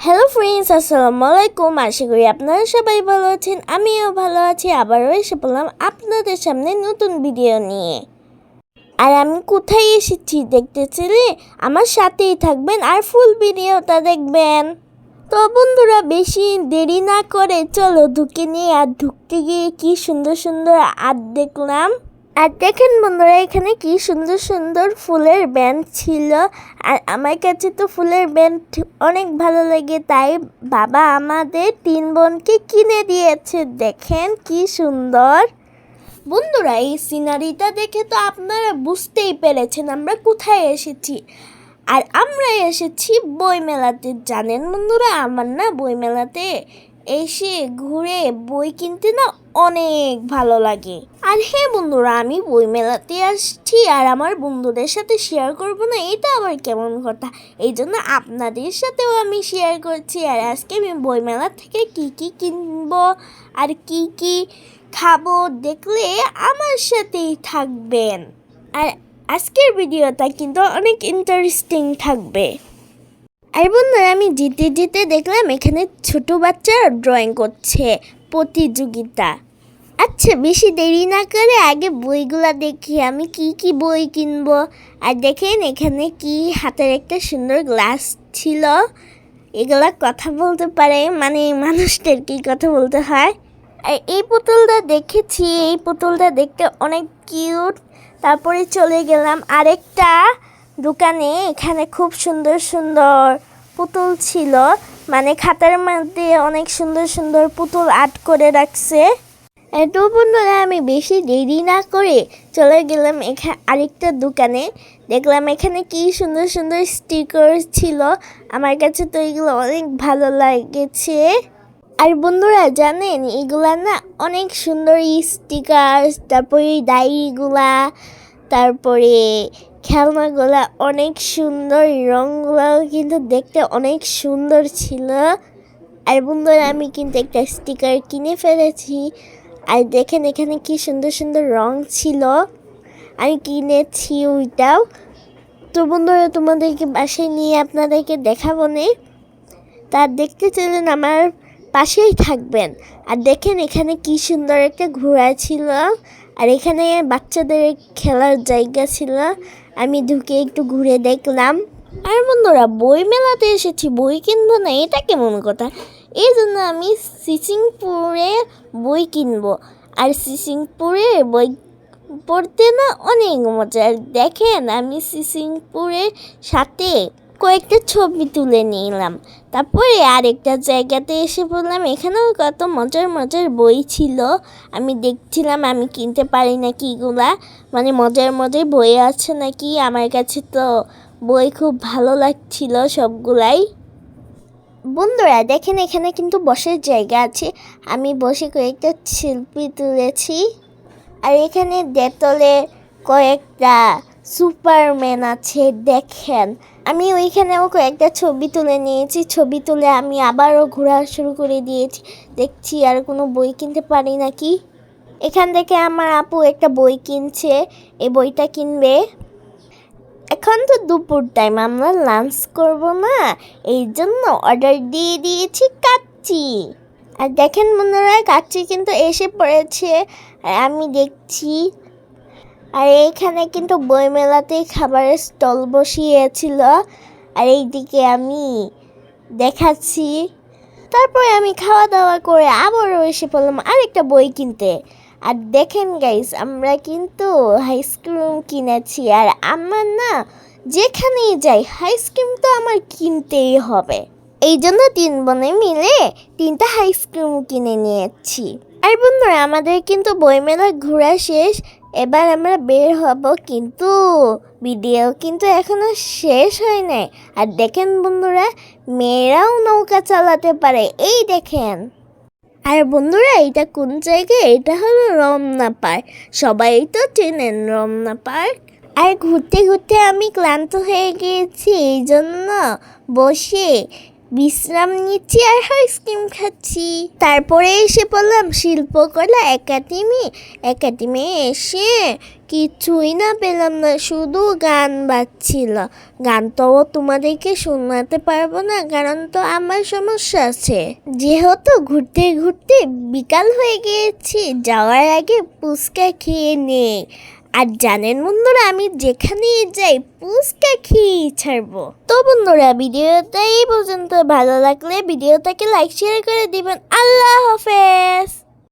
Hello friends আসসালামু আলাইকুম আশা করি আপনারা সবাই ভালো আছেন, আমিও ভালো আছি। আবারও এসে বললাম আপনাদের সামনে নতুন ভিডিও নিয়ে। আর আমি কোথায় এসেছি দেখতে চাইলে আমার সাথেই থাকবেন আর ফুল ভিডিওটা দেখবেন। তো বন্ধুরা, বেশি দেরি না করে চলো ঢুকে নিয়ে আর ঢুকতে গিয়ে কি সুন্দর সুন্দর আর্ট দেখলাম। আর দেখেন বন্ধুরা, এখানে কি সুন্দর সুন্দর ফুলের ব্যান্ড ছিল। আর আমার কাছে তো ফুলের ব্যান্ড অনেক ভালো লাগে, তাই বাবা আমাদের তিন বোনকে কিনে দিয়েছে। দেখেন কি সুন্দর। বন্ধুরা, এই সিনারিটা দেখে তো আপনারা বুঝতেই পেরেছেন আমরা কোথায় এসেছি। আর আমরা এসেছি বইমেলাতে। জানেন বন্ধুরা, আমার না বইমেলাতে এসে ঘুরে বই কিনতে না অনেক ভালো লাগে। আর হ্যাঁ বন্ধুরা, আমি বইমেলাতে আসছি আর আমার বন্ধুদের সাথে শেয়ার করব না, এটা আবার কেমন কথা? এই জন্য আপনাদের সাথেও আমি শেয়ার করছি আর আজকে আমি বইমেলা থেকে কি কি কিনবো আর কি কি খাব দেখলে আমার সাথেই থাকবেন। আর আজকের ভিডিওটা কিন্তু অনেক ইন্টারেস্টিং থাকবে। আর বন্ধুরা, আমি জিতে জিতে দেখলাম এখানে ছোট বাচ্চারা ড্রয়িং করছে প্রতিযোগিতা। আচ্ছা বেশি দেরি না করে আগে বইগুলা দেখি। আমি কি কি বই কিনবো? আর দেখেন, এখানে কি হাতের একটা সুন্দর গ্লাস ছিল। এগুলা কথা বলতে পারে মানে মানুষদের কি কথা বলতে হয়? আর এই পুতুলটা দেখেছি, এই পুতুলটা দেখতে অনেক কিউট। তারপরে চলে গেলাম আরেকটা দোকানে, এখানে খুব সুন্দর সুন্দর পুতুল ছিল। মানে খাতার মধ্যে অনেক সুন্দর সুন্দর পুতুল আর্ট করে রাখছে। এত বন্ধুরা, আমি বেশি দেরি না করে চলে গেলাম এখানে আরেকটা দোকানে। দেখলাম এখানে কি সুন্দর সুন্দর স্টিকার ছিল। আমার কাছে তো এগুলো অনেক ভালো লাগেছে। আর বন্ধুরা, জানেন, এগুলা না অনেক সুন্দর স্টিকার তারপরে ডায়েরিগুলা তারপরে খেলনাগুলা অনেক সুন্দর রঙগুলাও কিন্তু দেখতে অনেক সুন্দর ছিল। আর বন্ধুরা, আমি কিন্তু একটা স্টিকার কিনে ফেলেছি। আর দেখেন এখানে কি সুন্দর সুন্দর রং ছিল। আমি কিনেছি ওইটাও। তো বন্ধুরা, তোমাদেরকে বাসায় নিয়ে আপনাদেরকে দেখাবো নে। তার দেখতে চাইলেন আমার পাশেই থাকবেন। আর দেখেন এখানে কি সুন্দর একটা ঘোড়া ছিল। আর এখানে বাচ্চাদের খেলার জায়গা ছিল। আমি ঢুকে একটু ঘুরে দেখলাম। আর বন্ধুরা বই মেলাতে এসেছি, বই কিনবো না, এটা কেমন কথা? এই জন্য আমি সিসিংপুরে বই কিনবো। আর সিসিংপুরে বই পড়তে না অনেক মজা। দেখেন, আমি সিসিংপুরের সাথে কয়েকটা ছবি তুলে নিলাম। তারপরে আরেকটা জায়গাতে এসে বললাম এখানেও কত মজার মজার বই ছিল। আমি দেখছিলাম, আমি কিনতে পারি না কিগুলা মানে মজার মজার বই আছে নাকি? আমার কাছে তো বই খুব ভালো লাগছিল সবগুলাই। বন্ধুরা, দেখেন এখানে কিন্তু বসার জায়গা আছে। আমি বসে কয়েকটা শিল্পী তুলেছি। আর এখানে ডেটলে কয়েকটা সুপারম্যান আছে, দেখেন। আমি ওইখানেও কয়েকটা ছবি তুলে নিয়েছি। ছবি তুলে আমি আবারও ঘোরা শুরু করে দিয়েছি। দেখছি আর কোনো বই কিনতে পারি নাকি? এখান থেকে আমার আপু একটা বই কিনছে। এই বইটা কিনবে। এখন তো দুপুর টাইম আমরা লাঞ্চ করব না। এই জন্য অর্ডার দিয়ে দিয়েছি কাচ্চি। আর দেখেন মনে বন্ধুরা, কাচ্চি কিন্তু এসে পড়েছে। আমি দেখছি। আর এইখানে কিন্তু বইমেলাতে খাবারের স্টল বসিয়েছিল। আর এইদিকে আমি দেখাচ্ছি। তারপরে আমি খাওয়া দাওয়া করে আবারও এসে পড়লাম আরেকটা বই কিনতে। আর দেখেন গাইস আমরা কিন্তু আইসক্রিম কিনেছি। আর আমার না, যেখানেই যাই আইসক্রিম তো আমার কিনতেই হবে। এই জন্য তিন বোনে মিলে তিনটা আইসক্রিম কিনে নিয়েছি। আর বন্ধুরা, আমাদের কিন্তু বইমেলা ঘোরা শেষ। এবার আমরা বের হব কিন্তু ভিডিও কিন্তু এখনও শেষ হয় নাই। আর দেখেন বন্ধুরা, মেয়েরাও নৌকা চালাতে পারে। এই দেখেন। আর বন্ধুরা এটা কোন জায়গায় এটা হলো রমনা পার্ক। সবাই তো চেনেন রমনা পার্ক। আর ঘুরতে ঘুরতে আমি ক্লান্ত হয়ে গিয়েছি এই জন্য বসে বিশ্রাম নিচ্ছি আর আইসক্রিম খাচ্ছি। তারপরে এসে পড়লাম শিল্পকলা একাডেমি একাডেমি এসে কিছুই না পেলাম না, শুধু গান বাজছিল। গান তো তোমাদেরকে শোনাতে পারব না, কারণ তো আমার সমস্যা আছে। যেহেতু ঘুরতে ঘুরতে বিকাল হয়ে গিয়েছি, যাওয়ার আগে পুচকা খেয়ে নেই। আর জানেন বন্ধুরা, আমি যেখানে যাই পুচকা খেয়েই ছাড়বো। তো বন্ধুরা, ভিডিওটা এই পর্যন্ত। ভালো লাগলে ভিডিওটাকে লাইক শেয়ার করে দিবেন। আল্লাহ হাফেজ!